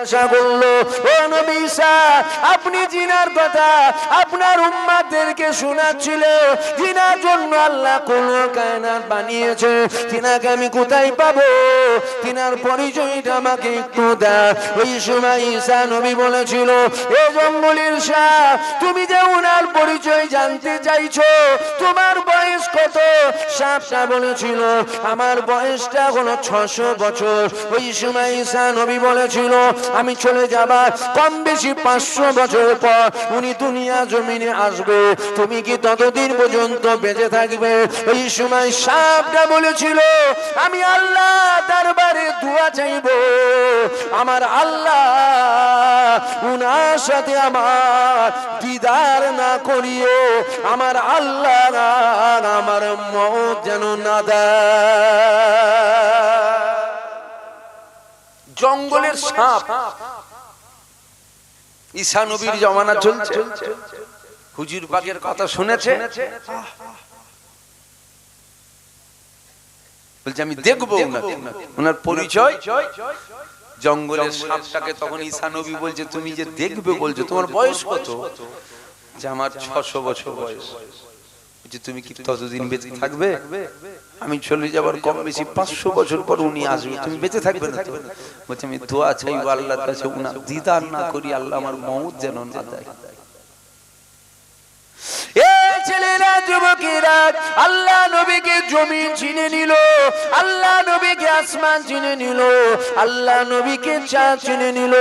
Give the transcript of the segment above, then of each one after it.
জিজ্ঞাসা করল। ও নবী ঈসা, আপনি জিনার কথা আপনার উম্মাদেরকে জিনার জন্য আল্লাহ কোন কায়নাত বানিয়েছে। আমি কোথায় পাবো? পরিচয়টা আমাকে একটু ওই সময় ঈসা নবী বলেছিল এ জঙ্গলের শাহ তুমি যে উনার পরিচয় জানতে চাইছো তোমার বয়স কত? সাপটা বলেছিল আমার বয়সটা হলো ছশো বছর। ওই সময় ঈসা নবী বলেছিল আমি চলে যাবার কম বেশি পাঁচশো বছর পর উনি দুনিয়া জমিনে আসবে। তুমি কি ততদিন পর্যন্ত বেঁচে থাকবে? এই সময় সাপটা বলেছিল, আমি আল্লাহ দরবারে দোয়া চাইব। আমার আল্লাহ উনার সাথে আমার দিদার না করিও। আমার আল্লাহ আমার মত যেন না দেয়। জঙ্গলের সাপ। ঈশা নবীর জমানা চলছে। হুজুর পাকের কথা শুনেছে? বলছে আমি দেখব। ওনার পরিচয়? জঙ্গলের সাপটাকে তখন ঈশা নবী বলছে তুমি যে দেখবে বলছো তোমার বয়স কত? যে আমার ছশো বছর বয়স। বলছে তুমি কি ততদিন বেঁচে থাকবে? আমি চলে যাবার কম বেশি পাঁচশো বছর পর উনি আসবে তুমি বেঁচে থাকবে না তো? বলছে আমি দোয়া চাই আল্লাহর কাছে উনার দিদার না করি আল্লাহ আমার মৌত যেন না দেয়। এ ছেলেরা যুবকেরা আল্লাহ নবীকে জমিন চিনে নিল, আল্লাহ নবীকে আসমান চিনে নিল, আল্লাহ নবীকে চাঁদ চিনে নিল,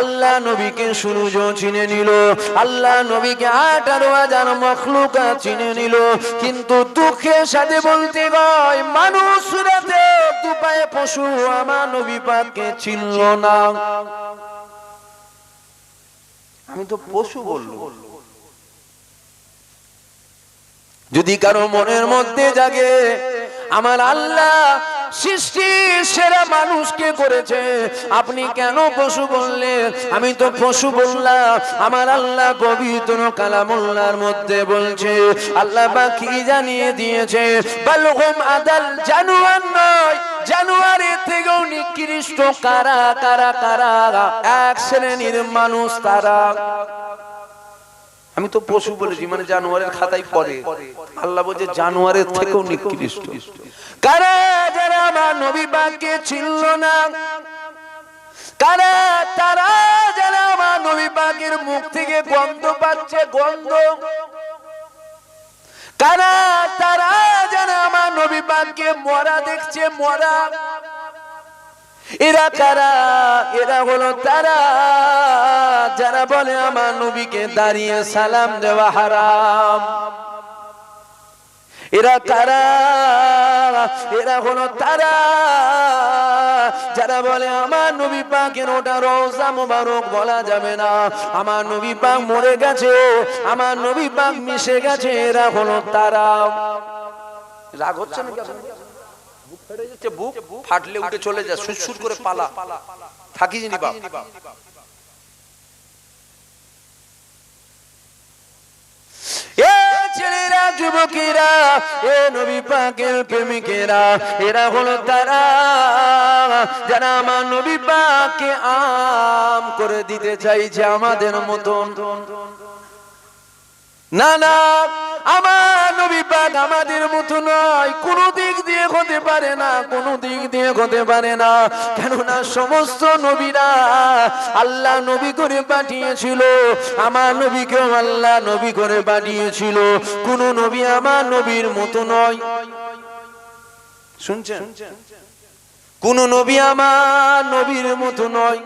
আল্লাহ নবীকে সূর্য চিনে নিল, আল্লাহ নবীকে আঠারো হাজার মখলুকা চিনে নিল। কিন্তু দুঃখের সাথে বলতে হয়, মানুষ সুরাতে দুপায়ে পশু আমার নবী পাককে চিনল না। আমি তো পশু বলল যদি কারও মনের মধ্যে জাগে, আমার আল্লাহ সৃষ্টি সেরা মানুষকে করেছে। আপনি কেন পশু বললেন? আমি তো পশু বললাম, আমার আল্লাহ পবিত্র কালামুল্লার মধ্যে বলছে, আল্লাহ বাকি জানিয়ে দিয়েছে? বালগম আদাল জানুয়ার নয়, জানুয়ারি থেকেও নিকৃষ্ট কারা কারা কারা, এক শ্রেণির মানুষ তারা। আমি তো পশু বলেছি মানে জানোয়ারের খাতায় পড়ে। আল্লাহ বলছে, জানোয়ারের থেকেও নিকৃষ্ট। কারা বাক্যে ছিল না, কারা তারা যারা আমার নবী পাকের মুখ থেকে গন্ধ পাচ্ছে, গন্ধ। কারা তারা যারা আমার নবী পাককে মরা দেখছে, মরা। এরা কারা? এরা হলো তারা। যারা বলে আমার নবীকে দাঁড়িয়ে সালাম দেওয়া হারাম। এরা কারা? এরা হলো তারা। যারা বলে আমার নবী পাকের ওটা রোজা মোবারক বলা যাবে না। আমার নবী পাক মরে গেছে, আমার নবী পাক মিশে গেছে, এরা হলো তারা। রাগ হচ্ছে না বুক ফাটলে উঠে চলে যায় সুরসুর করে পালা। ছেলেরা যুবকেরা এ নবী পাকের প্রেমিকেরা এরা হলো তারা যারা আমার নবী পাককে আম করে দিতে চাইছে আমাদের মতন। না না আমার নবী পাক আমাদের মতো নয়। কোন দিক দিয়ে হতে পারে না, কোন দিক দিয়ে হতে পারে না। কেননা সমস্ত নবীরা আল্লাহ নবী করে পাঠিয়েছিল, আমার নবীকেও আল্লাহ নবী করে পাঠিয়েছিল। কোন নবী আমার নবীর মতো নয়। শুনছেন? কোন নবী আমার নবীর মতো নয়।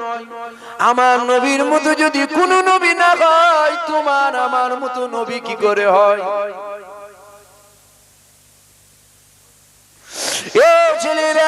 আমার নবীর মতো যদি কোন নবী না হয়, তোমার আমার মতো নবী কি করে হয় এ ছেলেরা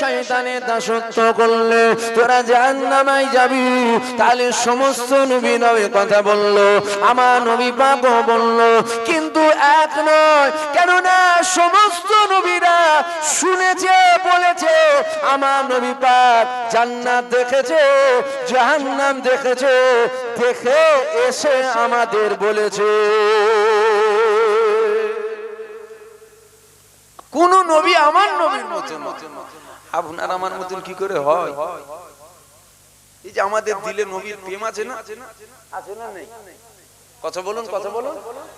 শয়তানের দাসত্ব করলে, তোরা জাহান্নামায় যাবি। তাহলে সমস্ত নবী নবী কথা বলল, আমার নবী বলল, কিন্তু এক নয় সমস্ত নবীরা শুনেছে, বলেছে, আমার নবী জান্নাত দেখেছে, জাহান্নাম দেখেছে, দেখে এসে আমাদের বলেছে। কোন নবী আমার নবীর মতন আপনার আমার মতন কি করে হয়? এই যে আমাদের দিলে নবীর প্রেম আছে না? আছে না নেই? কথা বলুন কথা বলুন।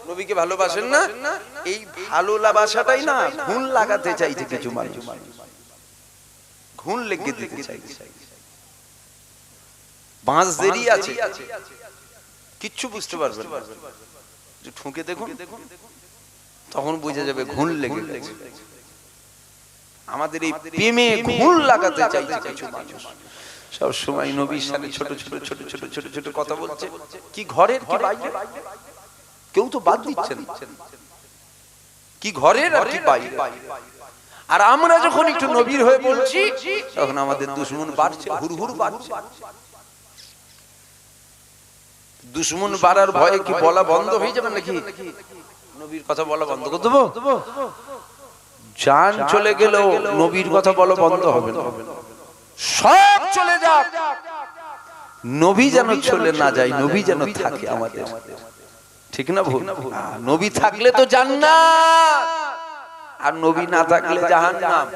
নবীকে ভালোবাসেন না? এই ভালোবাসাটাই না ঘুণ লাগাতে চাইছে কিছু মানুষ। ঘুণ লেগে দিতে চাইছে। বাঁশ দেরি আছে। কিচ্ছু বুঝতে পারবেন। ঠুকে দেখুন তখন বুঝে যাবে ঘুণ লেগে গেছে। আমাদের এই প্রেমে ঘুণ লাগাতে চাইছে কিছু মানুষ। সব সময় নবীর সাথে ছোট ছোট ছোট ছোট ছোট ছোট কথা বলছে। কি ঘরের কি বাইরে? কেউ তো বাদ দিচ্ছে না কি ঘরের আর কি বাইরে? আর আমরা যখন একটু নবীর হয়ে বলছি তখন আমাদের দুশ্মন বাড়ছে হুর হুর বাড়ছে। দুশ্মন বাড়ার ভয়ে কি বলা বন্ধ হয়ে যাবে নাকি? নবীর কথা বলা বন্ধ করে দেবো। জান চলে গেলেও নবীর কথা বলা বন্ধ হবে না। সব চলে যাক। নবী যেন চলে না যায়, নবী যেন থাকে আমাদের। ঠিক না ভুল? নবী থাকলে তো জান্নাত। আর নবী না থাকলে জাহান্নাম।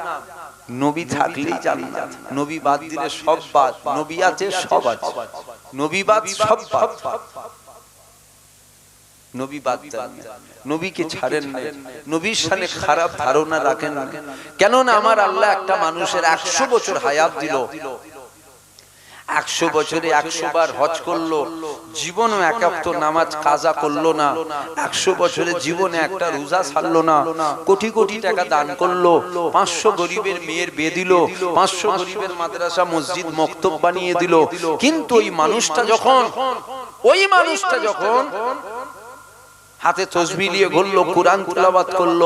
নবী থাকলেই জান্নাত। নবী বাদ দিলে সব বাদ। নবী আছে, সব আছে। নবী বাদ, সব বাদ। নবী বাদ দেন নবীকে ছাড়েন না। নবীর সামনে খারাপ ধারণা রাখেন না। কেন না। আমার আল্লাহ একটা মানুষের একশো বছর হায়াত দিল। একশো বছরে একশো বার হজ করল। জীবনও একাত্তর নামাজ কাজা করল না। একশো বছরে জীবনে একটা রোজা ছাড়লো না। কোটি কোটি টাকা দান করল। পাঁচশো গরিবের মেয়ের বিয়ে দিল। পাঁচশো গরিবের মাদ্রাসা মসজিদ মক্তব বানিয়ে দিল। কিন্তু ওই মানুষটা যখন ওই মানুষটা যখন হাতে তসবি নিয়ে ঘুরলো কোরআন তুলাবাত করল।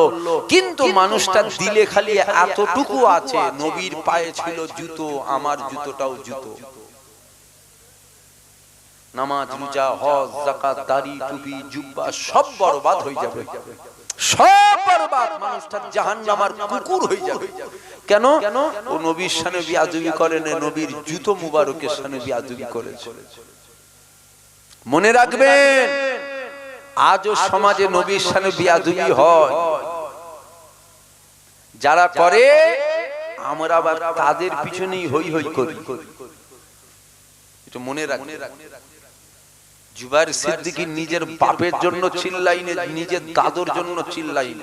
কিন্তু মানুষটা দিলে খালি এতটুকু আছে নবীর পায়ে ছিল জুতো আমার জুতোটাও জুতো। নামাজ রোজা হজ যাকাত দাড়ি টুপি জুব্বা সব বরবাদ হয়ে যাবে। সব বরবাদ। মানুষটা জাহান্নামার কুকুর হয়ে যাবে। কেন? ও নবীর বিয়াদবি করে না নবীর জুতো মুবারকের সানে বিয়াদবি করেছে। মনে রাখবেন। আজও সমাজে নবীর সামনে বিয়াদুবি হয়। যারা করে আমরা আবার তাদের পিছনেই হই হই করি। এটা মনে রাখ। জুবাইর সিদ্দিকী নিজের বাপের জন্য চিল্লাইনে নিজের দাদুর জন্য চিল্লাই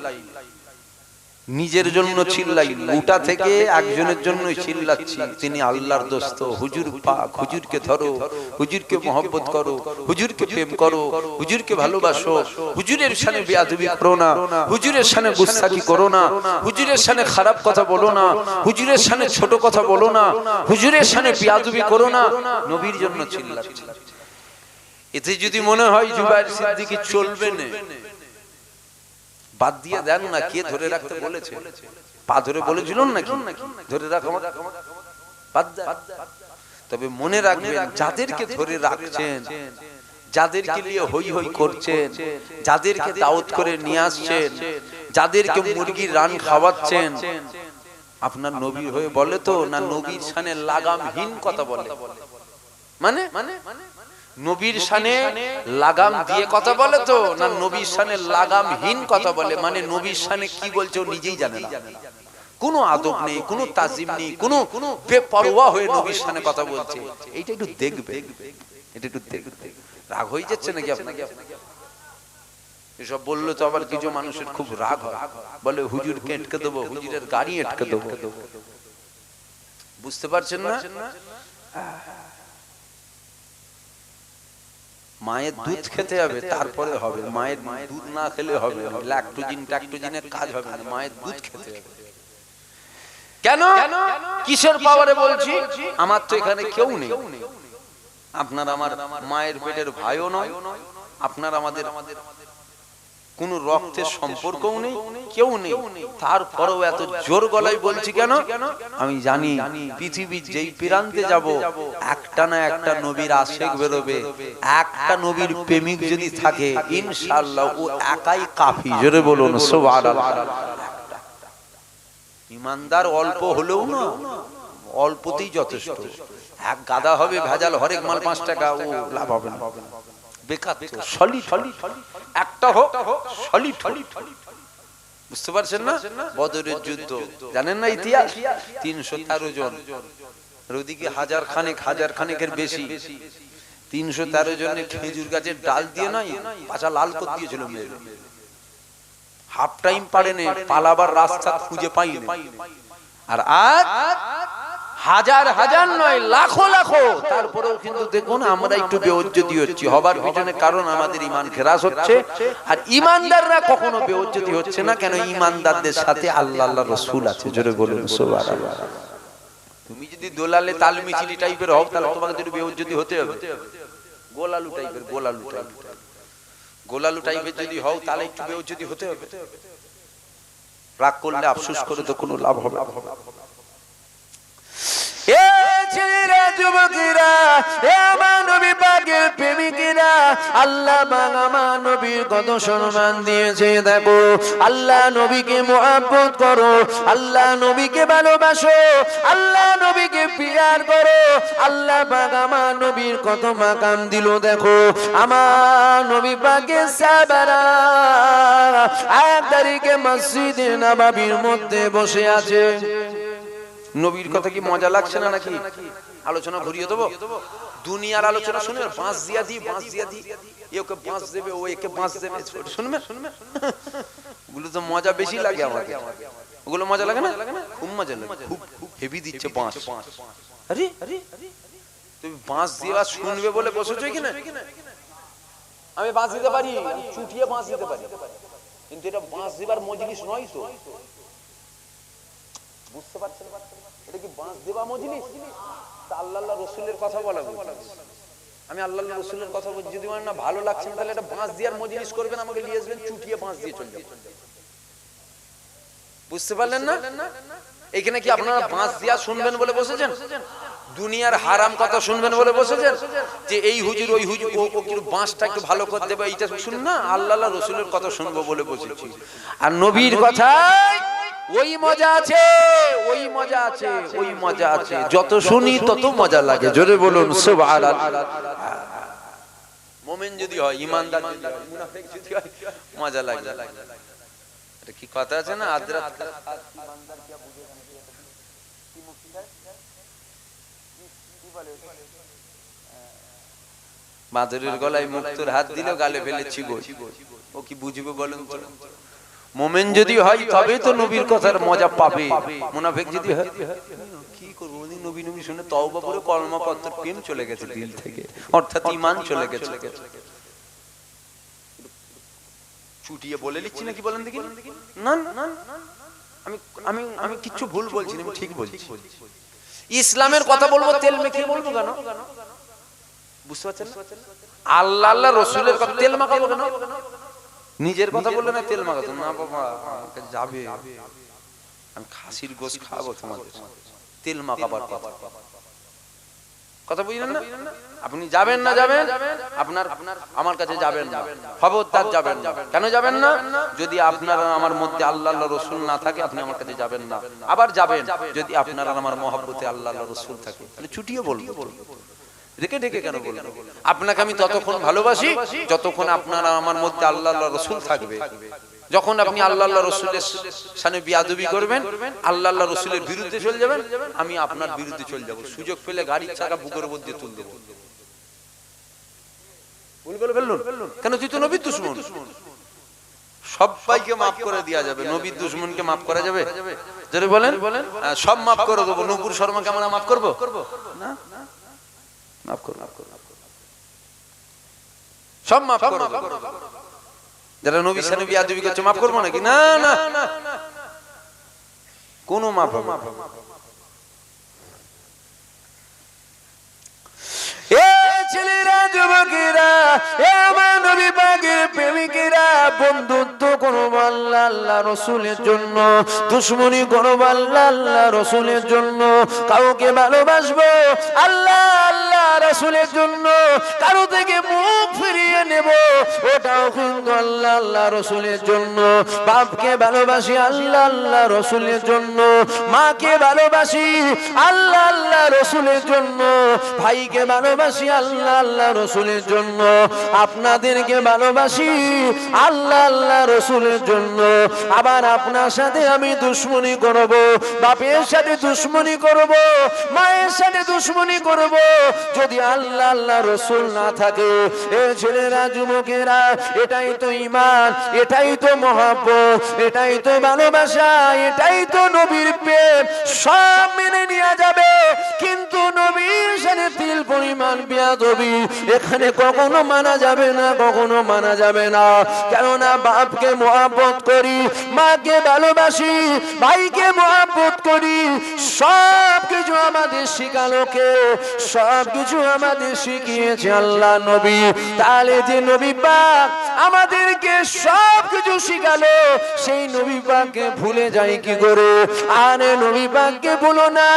নিজের জন্য চিল্লাই। ওটা থেকে একজনের জন্য চিল্লাচ্ছি। তিনি আল্লাহর দোস্ত। হুজুর পাক। হুজুরকে ধরো। হুজুরকে মহব্বত করো। হুজুরকে প্রেম করো। হুজুরকে ভালোবাসো। হুজুরের সামনে বেয়াদবি করো না। হুজুরের সামনে গুস্তাকি করো না। হুজুরের সামনে খারাপ কথা বলো না। হুজুরের সামনে ছোট কথা বলো না। হুজুরের সামনে বেয়াদবি করো না। নবীর জন্য চিল্লাচ্ছি। এতে যদি মনে হয় জুবাইর সিদ্দিকী চলবে না। বাদ দিয়ে দেন না কে ধরে রাখতে বলেছে? পা ধরে বলেছিল নাকি? ধরে রাখ বাদ তবে মনে রাখবেন যাদেরকে ধরে রাখছেন যাদেরকে নিয়ে হই হই করছেন যাদেরকে দাওয়াত করে নিয়ে আসছেন যাদেরকে মুরগির রান খাওয়াচ্ছেন। আপনার নবীর হয়ে বলে তো না নবীর সানে লাগামহীন কথা বলে। মানে? মানে? নবীর সানে লাগাম দিয়ে কথা বলে তো? না নবীর সানে লাগামহীন কথা বলে মানে নবীর সানে কি বলছে ও নিজেই জানে না। কোনো আদব নেই কোনো তাজিম নেই কোনো কোনো বেপরোয়া হয়ে নবীর সানে কথা বলছে। এইটা একটু দেখবে এটা একটু দেখবে রাগ হয়ে যাচ্ছে নাকি আপনাকে এসব বললে তো আবার কিছু মানুষের খুব রাগ হয়। বলে হুজুর আটকে দেবো হুজুরের গাড়ি আটকে দেবো। বুঝতে পারছেন না? মায়ের দুধ খেতে হবে তারপরে হবে। মায়ের দুধ না খেলে হবে ল্যাকটোজিন ট্যাকটোজিনের কাজ হবে না। মায়ের দুধ খেতে হবে। কেন? কিসের পাওয়ারে বলছি? আমার তো এখানে কেউ নেই। আপনার আমার মায়ের পেটের ভাইও নয় আপনার আমাদের কোনো রক্তের সম্পর্কও নেই কেউ নেই। তারপরেও এত জোর গলায় বলছি কেন? আমি জানি পৃথিবীর যেই প্রান্তে যাব একটা না একটা নবীর আশেক বেরোবে। একটা নবীর প্রেমিক যদি থাকে ইনশাআল্লাহ ও একাই কাফি। জোরে বলুন ইমানদার অল্প হলেও না অল্পতেই যথেষ্ট। এক গাদা হবে ভেজাল হরেক মাল পাঁচ টাকা ও লাভ হবে না। বেকার সলিড। একটা হোক সলিড বুঝতে পারছেন না? বদরের যুদ্ধ। জানেন না ইতিহাস? তিনশো তেরো জন। ওদিকে হাজার খানেক হাজার খানেকের বেশি। তিনশো তেরো জনের খেজুর গাছের ডাল দিয়ে নয়? পাছা লাল করে দিয়েছিল মেয়ে হাফ টাইম পারেনি পালাবার রাস্তা খুঁজে পাইনি। আর আজ হাজার হাজার নয় লাখো লাখো তারপরেও কিন্তু দেখুন আমরা একটু বেউজ্জতি হচ্ছি। হবার পিছনে কারণ আমাদের ইমান খেরাস হচ্ছে। আর ইমানদাররা কখনো বেউজ্জতি হচ্ছে না কেন ইমানদারদের সাথে আল্লাহ আল্লাহ রসুল আছে। জোরে বলুন তুমি যদি দোলালে তাল মিছিলি টাইপের হও তাহলে তোমাকে একটু বেউজ্জতি হতে হবে। গোলালু টাইপের গোলালু গোলালু টাইপের যদি হও তাহলে একটু বেউজ্জতি হতে হবে। রাগ করলে আফসোস করে তো কোনো লাভ হবে না। আল্লাহ পাক আমার নবীর কত সম্মান দিয়েছে, দেখো। আল্লাহ নবীকে মোহাব্বত করো, আল্লাহ নবীকে ভালোবাসো, আল্লাহ নবীকে পিয়ার করো, আল্লাহ পাক আমার নবীর কত মাকাম দিল, দেখো। আমার নবী পাকের সাবারা এক তারিখে মসজিদে নবাবির মধ্যে বসে আছে। নবীর কথা কি মজা লাগছে না নাকি? আলোচনা ঘুরিয়ে দেবো? দুনিয়ার আলোচনা শুনে বাঁশ দিয়া দি, বাঁশ দিয়া দি। ওকে বাঁশ দেবে, ও একে বাঁশ দেবে। শুনবে? শুনবে ওগুলো তো মজা বেশি লাগে আমাকে ওগুলো মজা লাগে না? খুব মজা লাগে। খুব হেভি দিচ্ছে বাঁশ। আরে আরে তুমি বাঁশ দেওয়া শুনবে বলে বসেছো কি না আমি বাঁশ দিতে পারি, চুটিয়ে বাঁশ দিতে পারি। কিন্তু এটা বাঁশ দিবার মজলিস নয় তো। বুঝতে পারছেন? এটা কি বাঁশ দেওয়া মজলিস? তা আল্লাহ রসুলের কথা বলা আমি আল্লাহ রসুলের কথা বলছি। যদি না ভালো লাগছে তাহলে এটা বাঁশ দেওয়ার মজলিস করবেন, আমাকে নিয়ে আসবেন, চুটিয়ে বাঁশ দিয়ে চলে বুঝতে পারলেন না? এখানে কি আপনারা বাঁশ দিয়া শুনবেন বলে বসেছেন? দুনিয়ার হারাম কথা শুনবেন বলে বসেছেন? যে এই হুজুর, ওই হুজুর বাঁশটা একটু ভালো করে দেবে, এইটা শুন না আল্লাহ রসুলের কথা শুনব বলে বসেছি। আর নবীর কথায় ওই মজা আছে, ওই মজা আছে, ওই মজা আছে। যত শুনি তত মজা লাগে। জোরে বলুন মোমেন যদি হয়, ইমানদার মজা লাগে। এটা কি কথা আছে না? গলায় মুক্তর হাত দিলেও গালে ফেলেছি ও কি বুঝবে বলুন তো? মোমেন যদি হয় তবে তো নবীর কথার মজা পাবে। মুনাফিক যদি হয় কি করব? নবী নবী শুনে তওবা করে কলমা পত্র প্রেম চলে গেছে দিল থেকে। অর্থাৎ ইমান চলে গেছে। চুটিয়ে বলে নিচ্ছি নাকি বলেন দেখি? না না, না। আমি আমি আমি কিচ্ছু ভুল বলছি না আমি ঠিক বলছি। ইসলামের কথা বলব তেল মেখে বলব কেন? বুঝতে পারছেন? আল্লাহ আল্লাহ রসুলের কথা তেল মাখাবো কেন? নিজের কথা বললে না তেল মাখাতো? না বাবা আমাকে যাবে। আমি খাসির গোশ খাব তোমাদের তেল মাখাবার কথা। কথা। বুঝলেন না? আপনি যাবেন না যাবেন? আপনার আমার কাছে যাবেন না। খবরদার যাবেন না। কেন যাবেন না? যদি আপনার আমার মধ্যে আল্লাহ রসুল না থাকে আপনি আমার কাছে যাবেন না। আবার যাবেন। যদি আপনার আমার মহব্বতে আল্লাহ আল্লাহ রসুল থাকে তাহলে ছুটিয়ে বলব। রেখে ডেকে কেন বলব? আপনাকে আমি ততক্ষণ ভালোবাসি যতক্ষণ আপনার আমার মধ্যে আল্লাহ আল্লাহ রসুল থাকবে। যখন আপনি আল্লাহ আল্লাহ রসুলের সামনে বিয়াদবি করবেন আল্লাহ আল্লাহ রসুলের বিরুদ্ধে চলে যাবেন আমি আপনার বিরুদ্ধে চলে যাব। সুযোগ পেলে গাড়ির চাকা বুকের দিয়ে তুলে দেবো। ভুল বলে ফেললুন কেন তুই তো নবীর দুশ্মন। সবাইকে মাফ করে দেওয়া যাবে নবীর দুশ্মনকে মাফ করা যাবে। যদি বলেন? হ্যাঁ, সব মাফ করে দেবো। নকুর শর্মাকে আমরা মাফ করব। না? মাফ করো মাফ করো সব মাফ করো যারা নবী করছে মাফ করব নাকি? না না কোনো মাফ হবে না। ছেলেরা যুবকেরা আমার নবী পাকের প্রেমিকেরা বন্ধুত্ব করব আল্লাহ আল্লাহ রসুলের জন্য। দুশ্মনী করব আল্লাহ আল্লাহ রসুলের জন্য। কাউকে ভালোবাসবো আল্লাহ রসুলের জন্য কারও থেকে মুখ ফিরিয়ে নেব। ওটাও কিন্তু আল্লাহ আল্লাহ রসুলের জন্য। বাপকে ভালোবাসি, আল্লাহ আল্লাহ রসুলের জন্য। মাকে ভালোবাসি, আল্লাহ আল্লাহ রসুলের জন্য। ভাইকে ভালোবাসি, আল্লাহ আল্লাহ রসুলের জন্য। আপনাদেরকে ভালোবাসি, আল্লাহ আল্লাহ রসুলের জন্য। আবার আপনার সাথে আমি দুশ্মনী করব, বাপের সাথে দুশ্মনী করব, মায়ের সাথে দুশ্মনী করব। যদি আল্লাহ আল্লাহ রসুল না থাকে এ ছেলেরা, যুবকেরা, এটাই তো ইমান এটাই তো মহাব্বত, এটাই তো ভালোবাসা, এটাই তো নবীর প্রেম, সব মেনে নেওয়া যাবে। কিন্তু নবীর সাথে তিল পরিমাণ বিয়াদবি। এখানে কখনো মানা যাবে না, কখনো মানা যাবে না। কেননা বাপকে মহাব্বত করি, মাকে ভালোবাসি, ভাইকে মহাব্বত করি। সব কিছু আমাদের শিখালোকে সব কিছু আমাদের শিখিয়েছে আল্লাহ নবী। তাহলে যে নবী পাক আমাদেরকে সব কিছু শিখালো, সেই নবী পাককে ভুলে যাই কি করে? আরে নবী পাককে ভুলো না।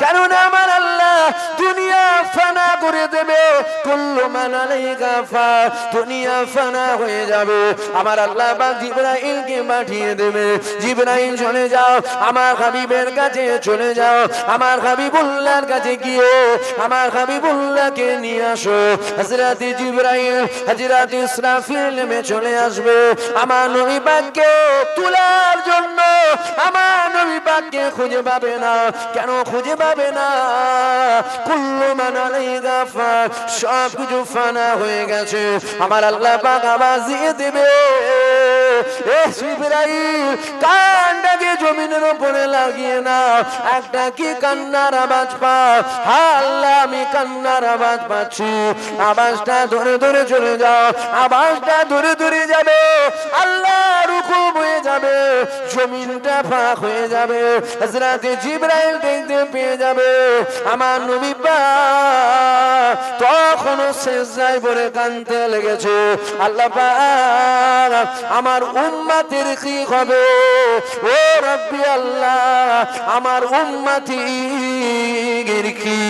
কেননা আমার আল্লাহ দুনিয়া ফানা করে দেবে, কুল্লু মান আলাইকা ফা, দুনিয়া ফানা হয়ে যাবে। আমার আল্লাহ পাক জিবরাইলকে পাঠিয়ে দেবে, জিবরাইল চলে যাও, আমার হাবিবের কাছে চলে যাও, আমার হাবিবুল্লাহর কাছে গিয়ে আমার হাবিবুল্লাহকে নিয়ে আসো। হযরত জিবরাইল, হযরত ইসরাফিল নেমে চলে আসবে। আমার নবী পাককে তোলার জন্য, আমার নবী পাককে খুঁজে পাবে না। কেন খুঁজে পাবে না। কুল্লু মান আলাইহা ফান সব কিছু ফানা হয়ে গেছে। আমার আল্লাহ পাক দিয়ে দেবে। জমিনের উপরে লাগিয়ে না একটা কি কান্নার আওয়াজ পা আমি কান্নার আওয়াজ পাচ্ছি। আওয়াজটা ধরে ধরে চলে যাও। আওয়াজটা ধরে ধরে যাবে। আল্লাহ রুকু হয়ে যাবে। জমিনটা ফাঁক হয়ে যাবে। হযরতে জিবরাইল দেখতে পেয়ে যাবে। আমার নবী তখনও শেষ যায় বলে কানতে লেগেছে। আল্লাহ আমার উম্মাতের কি হবে? ও রব্বি আল্লাহ, আমার উম্মাতির কি?